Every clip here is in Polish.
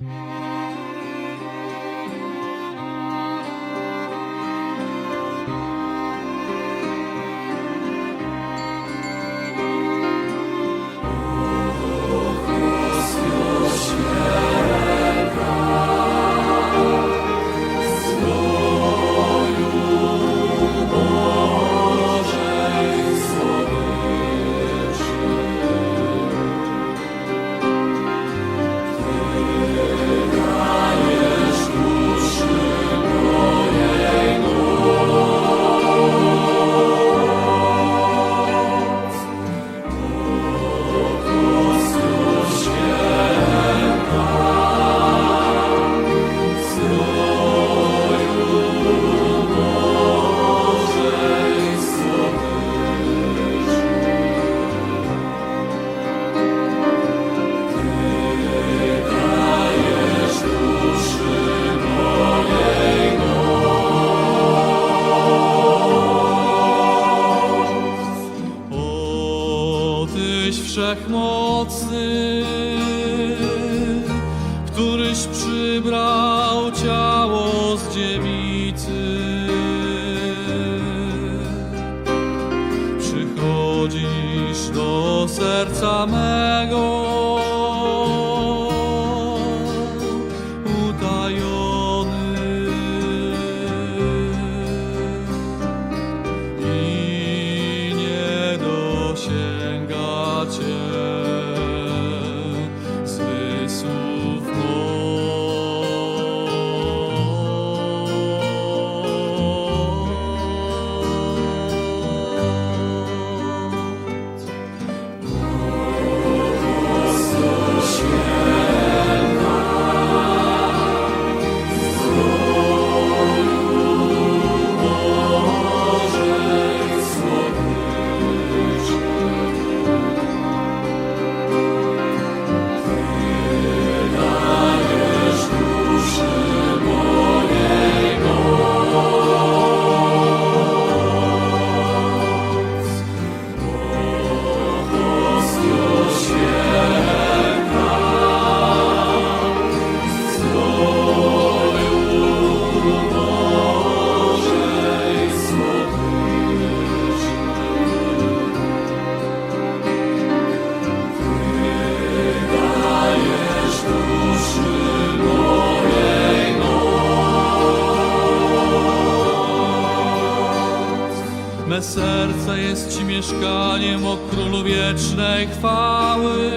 O wszechmocny, któryś przybrał ciało z dziewicy. Przychodzisz do serca mego, Me serce jest Ci mieszkaniem o królu wiecznej chwały.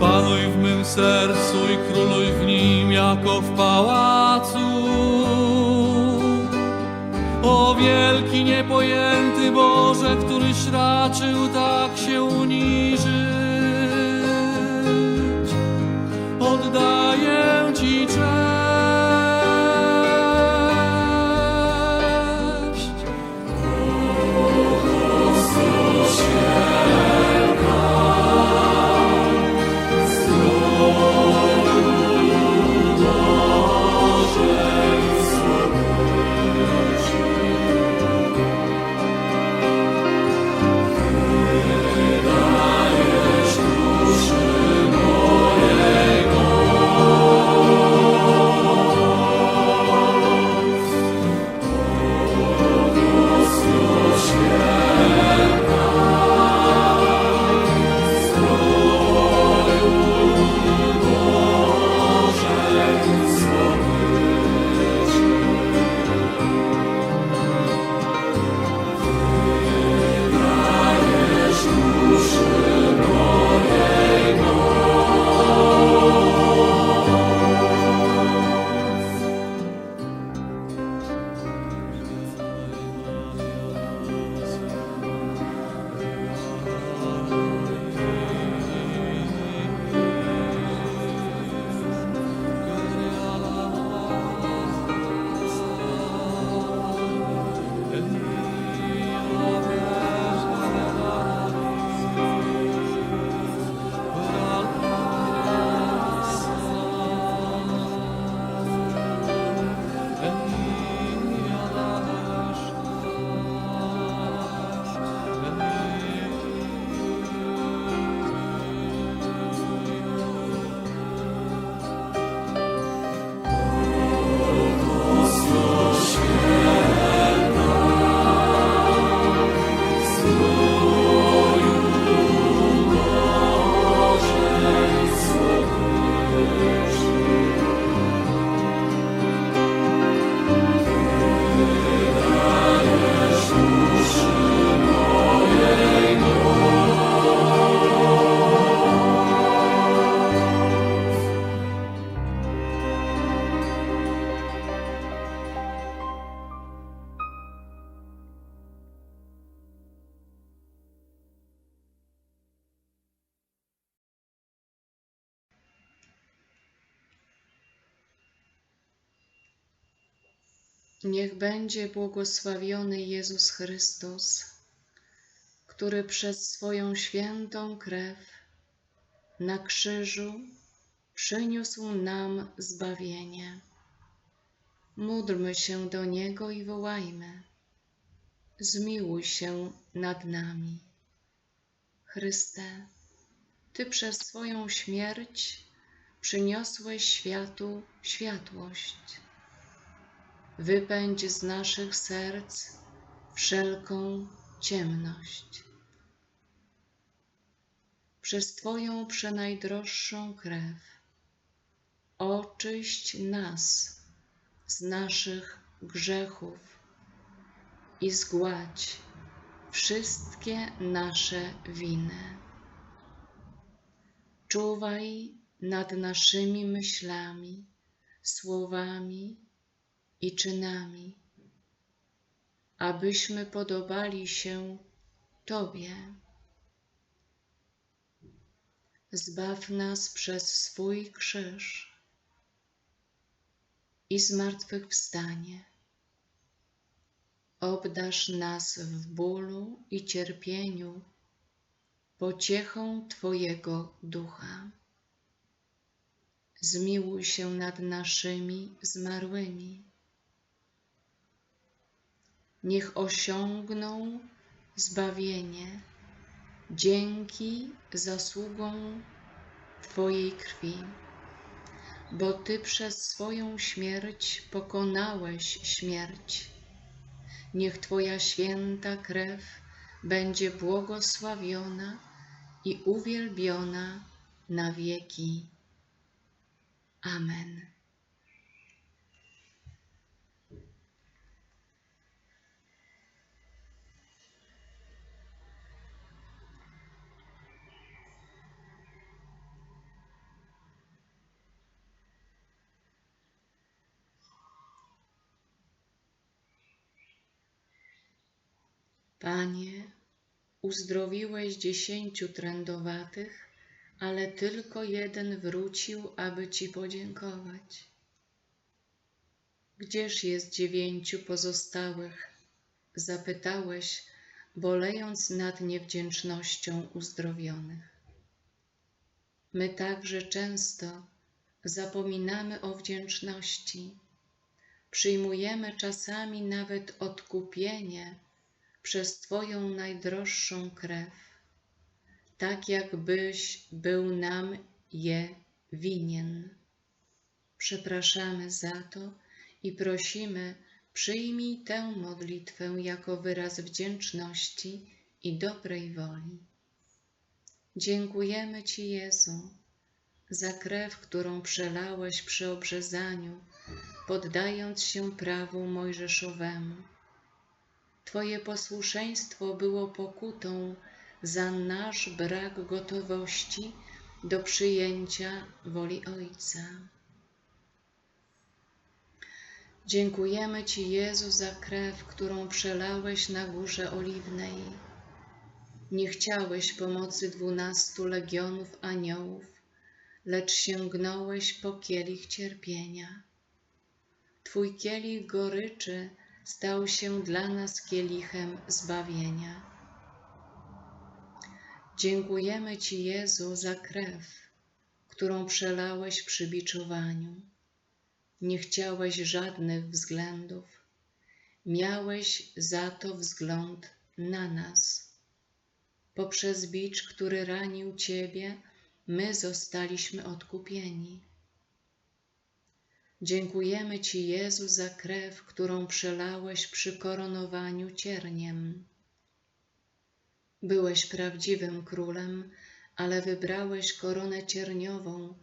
Panuj w mym sercu i króluj w nim jako w pałacu. O wielki, niepojęty Boże, któryś raczył tak Niech będzie błogosławiony Jezus Chrystus, który przez swoją świętą krew na krzyżu przyniósł nam zbawienie. Módlmy się do Niego i wołajmy: Zmiłuj się nad nami. Chryste, Ty przez swoją śmierć przyniosłeś światu światłość. Wypędź z naszych serc wszelką ciemność. Przez Twoją przenajdroższą krew oczyść nas z naszych grzechów i zgładź wszystkie nasze winy. Czuwaj nad naszymi myślami, słowami i czynami, abyśmy podobali się Tobie. Zbaw nas przez swój krzyż i zmartwychwstanie. Obdarz nas w bólu i cierpieniu pociechą Twojego ducha. Zmiłuj się nad naszymi zmarłymi. Niech osiągną zbawienie dzięki zasługom Twojej krwi, bo Ty przez swoją śmierć pokonałeś śmierć. Niech Twoja święta krew będzie błogosławiona i uwielbiona na wieki. Amen. Panie, uzdrowiłeś dziesięciu trędowatych, ale tylko jeden wrócił, aby Ci podziękować. Gdzież jest dziewięciu pozostałych? Zapytałeś, bolejąc nad niewdzięcznością uzdrowionych. My także często zapominamy o wdzięczności. Przyjmujemy czasami nawet odkupienie przez Twoją najdroższą krew, tak jakbyś był nam je winien. Przepraszamy za to i prosimy, przyjmij tę modlitwę jako wyraz wdzięczności i dobrej woli. Dziękujemy Ci, Jezu, za krew, którą przelałeś przy obrzezaniu, poddając się prawu mojżeszowemu. Twoje posłuszeństwo było pokutą za nasz brak gotowości do przyjęcia woli Ojca. Dziękujemy Ci, Jezu, za krew, którą przelałeś na górze oliwnej. Nie chciałeś pomocy dwunastu legionów aniołów, lecz sięgnąłeś po kielich cierpienia. Twój kielich goryczy stał się dla nas kielichem zbawienia. Dziękujemy Ci, Jezu, za krew, którą przelałeś przy biczowaniu. Nie chciałeś żadnych względów, miałeś za to wzgląd na nas. Poprzez bicz, który ranił Ciebie, my zostaliśmy odkupieni. Dziękujemy Ci, Jezu, za krew, którą przelałeś przy koronowaniu cierniem. Byłeś prawdziwym królem, ale wybrałeś koronę cierniową,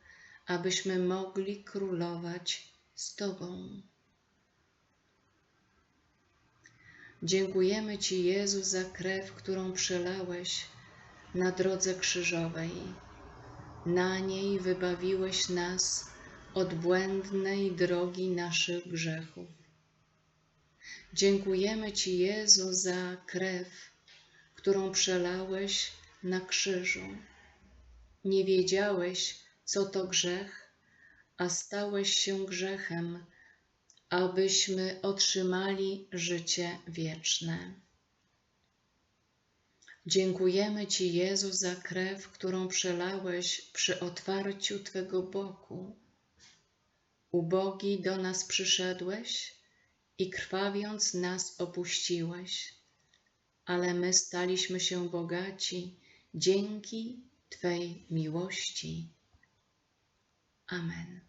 abyśmy mogli królować z Tobą. Dziękujemy Ci, Jezu, za krew, którą przelałeś na drodze krzyżowej. Na niej wybawiłeś nas od błędnej drogi naszych grzechów. Dziękujemy Ci, Jezu, za krew, którą przelałeś na krzyżu. Nie wiedziałeś, co to grzech, a stałeś się grzechem, abyśmy otrzymali życie wieczne. Dziękujemy Ci, Jezu, za krew, którą przelałeś przy otwarciu Twego boku. Ubogi do nas przyszedłeś i krwawiąc nas opuściłeś, ale my staliśmy się bogaci dzięki Twej miłości. Amen.